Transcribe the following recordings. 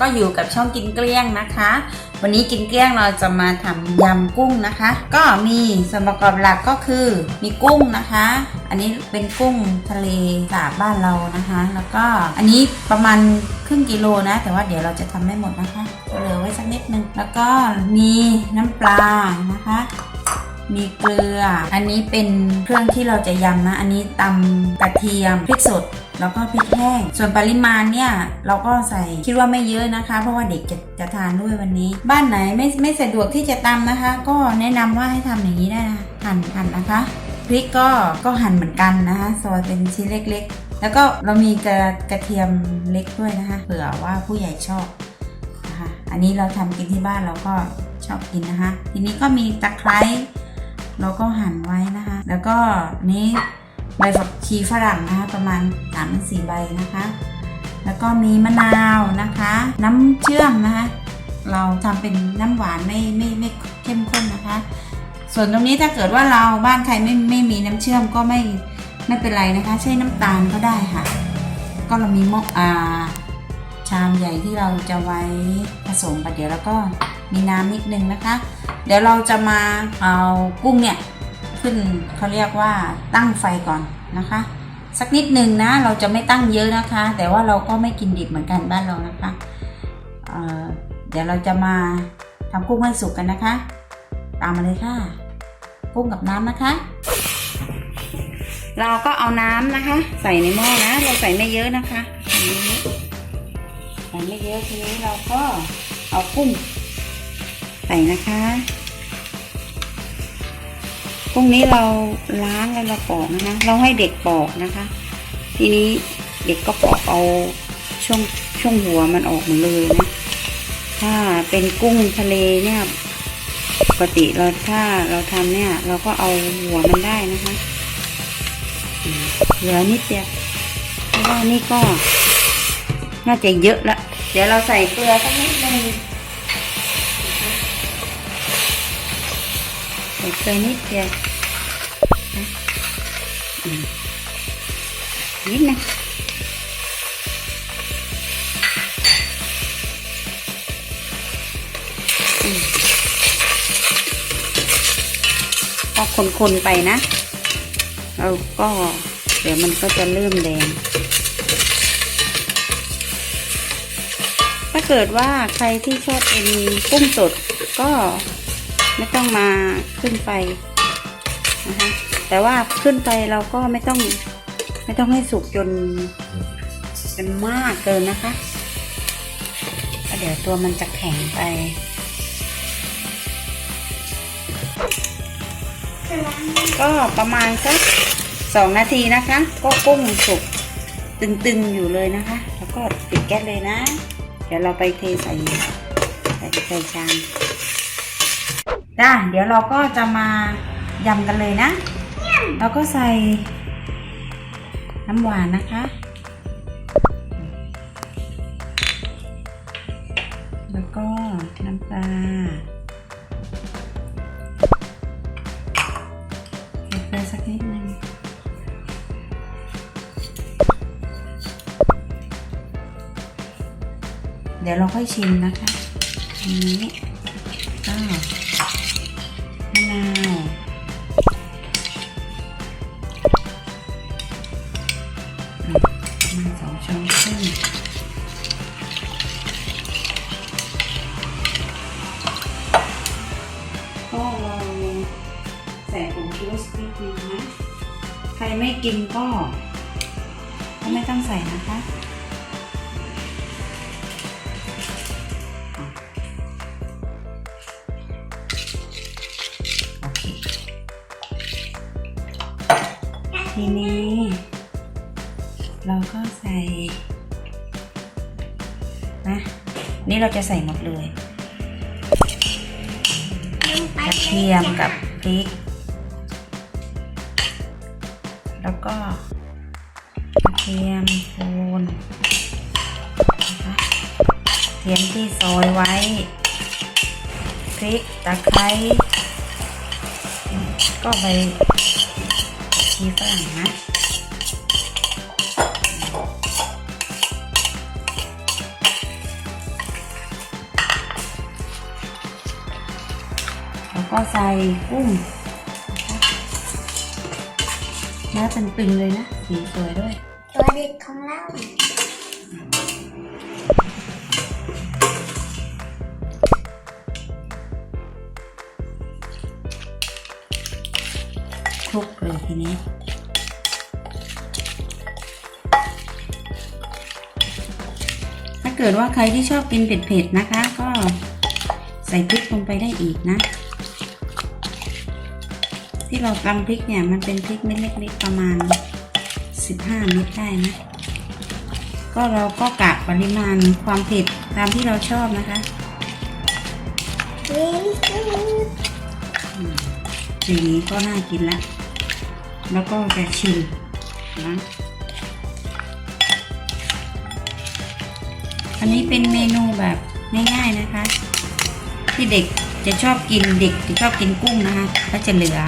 ก็อยู่กับช่องกินเกลี้ยงนะคะ วันนี้กินเกลี้ยงเราจะมาทำยำกุ้งนะคะ ก็มีส่วนประกอบหลักก็คือมีกุ้งนะคะ อันนี้เป็นกุ้งทะเลสาบบ้านเรานะคะ แล้วก็อันนี้ประมาณครึ่งกิโลนะ แต่ว่าเดี๋ยวเราจะทำไม่หมดนะคะเหลือไว้สักนิดนึงแล้วก็มีน้ำปลานะคะ มีเกลือ อันนี้เป็นเครื่องที่เราจะยำนะ อันนี้ตำกระเทียมพริกสดแล้วก็พริกแห้ง ส่วนปริมาณเนี่ยเราก็ใส่คิดว่าไม่เยอะนะคะ เพราะว่าเด็กจะจะทานด้วยวันนี้ บ้านไหนไม่ไม่สะดวกที่จะตำนะคะ ก็แนะนำว่าให้ทำอย่างนี้ได้นะหั่นหั่นนะคะพริกก็ก็หั่นเหมือนกันนะคะซอยเป็นชิ้นเล็กๆ แล้วก็เรามีกระกระเทียมเล็กด้วยนะคะเผื่อว่าผู้ใหญ่ชอบนะคะอันนี้เราทำกินที่บ้านเราก็ชอบกินนะคะ ทีนี้ก็มีตะไคร้ เราก็หั่นไว้นะคะ แล้วก็นี้ใบฝักชีฝรั่งนะคะประมาณ3ามสี่ใบนะคะ แล้วก็มีมะนาวนะคะ น้ำเชื่อมนะคะ เราทำเป็นน้ำหวานไม่ไม่ไม่เข้มข้นนะคะ ส่วนตรงนี้ถ้าเกิดว่าเราบ้านใครไม่ไม่มีน้ำเชื่อมก็ไม่ไม่เป็นไรนะคะ ใช้น้ำตาลก็ได้ค่ะ ก็เรามีหม้ออ่าชามใหญ่ที่เราจะไว้ผสมไปเดี๋ยวแล้วก็มีน้ำนิดนึงนะคะ เดี๋ยวเราจะมาเอากุ้งเนี่ยขึ้นเขาเรียกว่าตั้งไฟก่อนนะคะ สักนิดหนึ่งนะเราจะไม่ตั้งเยอะนะคะ แต่ว่าเราก็ไม่กินดิบเหมือนกันบ้านเรานะคะเเดี๋ยวเราจะมาทำกุ้งให้สุกกันนะคะ ตามมาเลยค่ะ กุ้งกับน้ำนะคะ เราก็เอาน้ำนะคะ ใส่ในหม้อนะ เราใส่ไม่เยอะนะคะใส่ไม่เยอะทีนี้เราก็เอากุ้ง ใส่นะคะพรุ่งนี้เราล้างแล้วเราปอกนะคะ เราให้เด็กปอกนะคะ ทีนี้เด็กก็ปอกเอาช่วงช่วงหัวมันออกหมดเลยนะถ้าเป็นกุ้งทะเลเนี่ยปกติเราถ้าเราทำเนี่ย เราก็เอาหัวมันได้นะคะเหลือนิดเดียวเพราะว่านี่ก็น่าจะเยอะละ เดี๋ยวเราใส่เกลือสักนิดนึง ใส่เกลือนิดเดียวนิดนะอืมก็คนๆไปนะเราก็เดี๋ยวมันก็จะเริ่มแดง ถ้าเกิดว่าใครที่ชอบเป็นกุ้งสดก็ ไม่ต้องมาขึ้นไฟนะคะแต่ว่าขึ้นไฟเราก็ไม่ต้องไม่ต้องให้สุกจนจนมากเกินนะคะเพราะเดี๋ยวตัวมันจะแข็งไปก็ประมาณสักสองนาทีนะคะ ก็กุ้งสุกตึงๆอยู่เลยนะคะ แล้วก็ปิดแก๊สเลยนะ เดี๋ยวเราไปเทใส่ใส่ใส่ชาม จ้าเดี๋ยวเราก็จะมายำกันเลยนะ เราก็ใส่น้ำหวานนะคะ แล้วก็น้ำปลาใส่ไปสักนิดนึงเดี๋ยวเราค่อยชิมนะคะอันนี้ก็าวอืมมาสองช้อนครึ่งก็เราใส่ผงชูรสนิดนึงนะ ใครไม่กินก็ ก็ไม่ต้องใส่นะคะ เราก็ใส่นะนี่เราจะใส่หมดเลยกระเทียมกับพริก แล้วก็กระเทียมโคนเทียมที่ซอยไว้ พริกตะไคร้ก็ใบชีฝรั่งนะ ก็ใส่กุ้งเนื้อตึงๆเลยนะ สีสวยด้วย ตัวเด็กของเราคลุกเลยทีนี้ถ้าเกิดว่าใครที่ชอบกินเผ็ดๆนะคะ ก็ใส่พริกลงไปได้อีกนะ ที่เราตำพริกเนี่ยมันเป็นพริกเม็ดเล็กๆประมาณ 15 เม็ดได้นะก็เราก็กะปริมาณความเผ็ดตามที่เราชอบนะคะสีนี้ก็น่ากินแล้วแล้วก็จะชิมนะอันนี้เป็นเมนูแบบง่ายๆนะคะ ที่เด็กจะชอบกินเด็กที่ชอบกินกุ้งนะคะก็จะเหลือ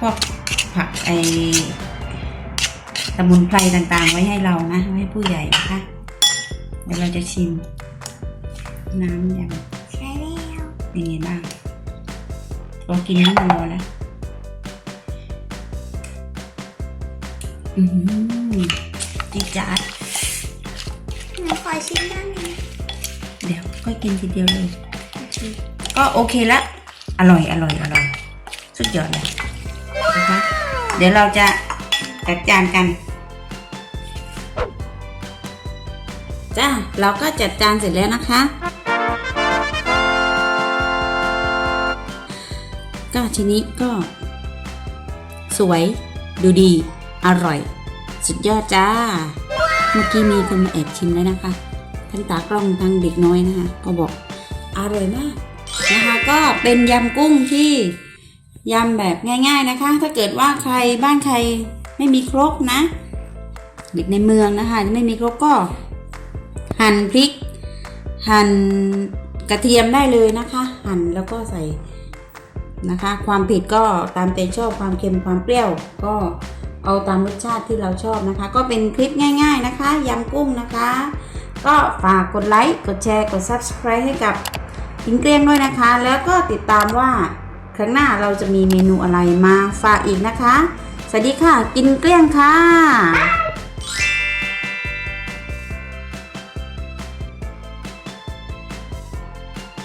พวกผักไอสมุนไพรต่างๆ ไว้ให้เรานะไว้ให้ผู้ใหญ่นะคะเดี๋ยวเราจะชิม น้ำยำใช่แล้วเป็นไงบ้างเรากินน้ำมันรอแล้วอือหือจีดจัดหนูขอชิมได้ไหมเดี๋ยวก็กินทีเดียวเลย ก็โอเคละ อร่อยอร่อยอร่อย สุดยอดเลยนะคะ เดี๋ยวเราจะจัดจานกัน จ้า เราก็จัดจานเสร็จแล้วนะคะ ก็ทีนี้ก็ สวย ดูดี อร่อย สุดยอดจ้า เมื่อกี้มีคนมาแอบชิมแล้วนะคะ ทั้งตากล้องทั้งเด็กน้อยนะคะ ก็บอกอร่อยมากนะคะก็เป็นยำกุ้งที่ ยำแบบง่ายๆนะคะ ถ้าเกิดว่าใครบ้านใครไม่มีครกนะ เด็กในเมืองนะคะไม่มีครกก็ หั่นพริก หั่นกระเทียมได้เลยนะคะ หั่นแล้วก็ใส่นะคะ ความเผ็ดก็ตามใจชอบความเค็มความเปรี้ยว ก็เอาตามรสชาติที่เราชอบนะคะ ก็เป็นคลิปง่าย ๆนะคะยำกุ้งนะคะ ก็ฝากกดไลค์กดแชร์กด Subscribe ให้กับกินเกลียงด้วยนะคะ แล้วก็ติดตามว่า รั้งหน้าเราจะมีเมนูอะไรมาฝากอีกนะคะ สวัสดีค่ะ กินเกลี้ยงค่ะ